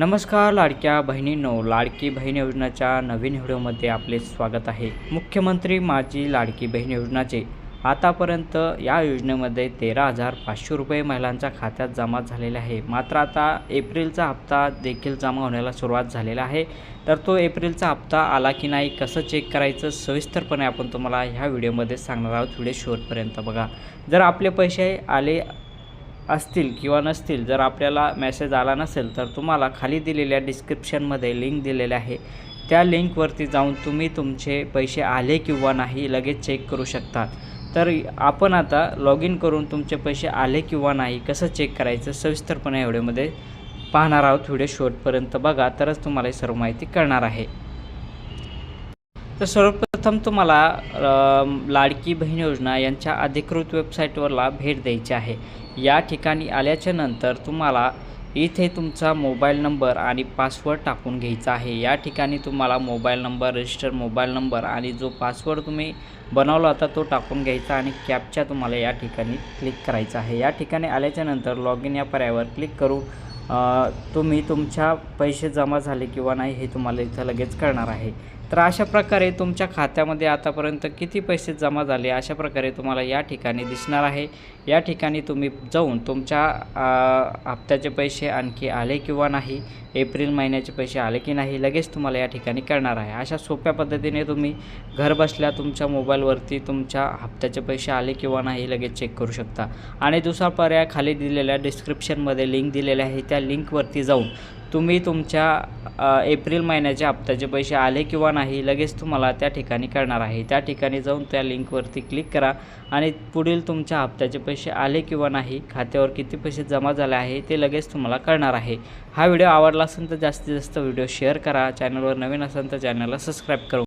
नमस्कार लाडक्या बहिणींनो लाडकी बहीण योजनाच्या नवीन व्हिडिओमध्ये आपले स्वागत आहे. मुख्यमंत्री माझी लाडकी बहीण योजनाचे आतापर्यंत या योजनेमध्ये तेरा हजार पाचशे रुपये महिलांच्या खात्यात जमा झालेले आहे. मात्र आता एप्रिलचा हप्ता देखील जमा होण्याला सुरुवात झालेला आहे. तर तो एप्रिलचा हप्ता आला की नाही कसं चेक करायचं सविस्तरपणे आपण तुम्हाला ह्या व्हिडिओमध्ये सांगणार आहोत. व्हिडिओ शेवटपर्यंत बघा. जर आपले पैसे आले असतील किंवा नसतील जर आपल्याला मेसेज आला नसेल तर तुम्हाला खाली दिलेल्या डिस्क्रिप्शनमध्ये लिंक दिलेली आहे. त्या लिंकवरती जाऊन तुम्ही तुमचे पैसे आले किंवा नाही लगेच चेक करू शकता तर आपण आता लॉग इन करून तुमचे पैसे आले किंवा नाही कसं चेक करायचं सविस्तरपणे एवढ्यामध्ये पाहणार आहोत. व्हिडिओ शेवटपर्यंत बघा तरच तुम्हाला ही सर्व माहिती कळणार आहे. तर सर्वप्रथम तुम्हाला लाडकी बहीण योजना यांच्या अधिकृत वेबसाईटवरला भेट द्यायची आहे. या ठिकाणी आल्याच्यानंतर तुम्हाला इथे तुमचा मोबाईल नंबर आणि पासवर्ड टाकून घ्यायचा आहे. या ठिकाणी तुम्हाला mobile number register mobile number आणि जो पासवर्ड तुम्ही बनवला होता तो टाकून घ्यायचा आणि कॅपच्या तुम्हाला या ठिकाणी क्लिक करायचा आहे. या ठिकाणी आल्याच्यानंतर लॉग इन या पर्यायावर क्लिक करू तुम्ही तुमच्या पैसे जमा झाले किंवा नाही हे तुम्हाला इथं लगेच कळणार आहे. तर अशा प्रकारे तुमच्या खात्यामध्ये आतापर्यंत किती पैसे जमा झाले अशा प्रकारे तुम्हाला या ठिकाणी दिसणार आहे. या ठिकाणी तुम्ही जाऊन तुमच्या हप्त्याचे पैसे आणखी आले किंवा नाही एप्रिल महिन्याचे पैसे आले की नाही लगेच तुम्हाला या ठिकाणी कळणार आहे. अशा सोप्या पद्धतीने तुम्ही घर बसल्या तुमच्या मोबाईलवरती तुमच्या हप्त्याचे पैसे आले किंवा नाही लगेच चेक करू शकता. आणि दुसरा पर्याय खाली दिलेल्या डिस्क्रिप्शनमध्ये लिंक दिलेल्या आहे. त्या लिंकवरती जाऊन तुम्ही तुमच्या एप्रिल महिन्याच्या हप्त्याचे पैसे आले किंवा नाही लगेच तुम्हाला त्या ठिकाणी कळणार आहे. त्या ठिकाणी जाऊन त्या लिंकवरती क्लिक करा आणि पुढील तुमच्या हप्त्याचे पैसे आले किंवा नाही खात्यावर किती पैसे जमा झाले आहे ते लगेच तुम्हाला कळणार आहे. हा व्हिडिओ आवडला असेल तर जास्तीत जास्त व्हिडिओ शेअर करा. चॅनलवर नवीन असेल तर चॅनलला सबस्क्राईब करू.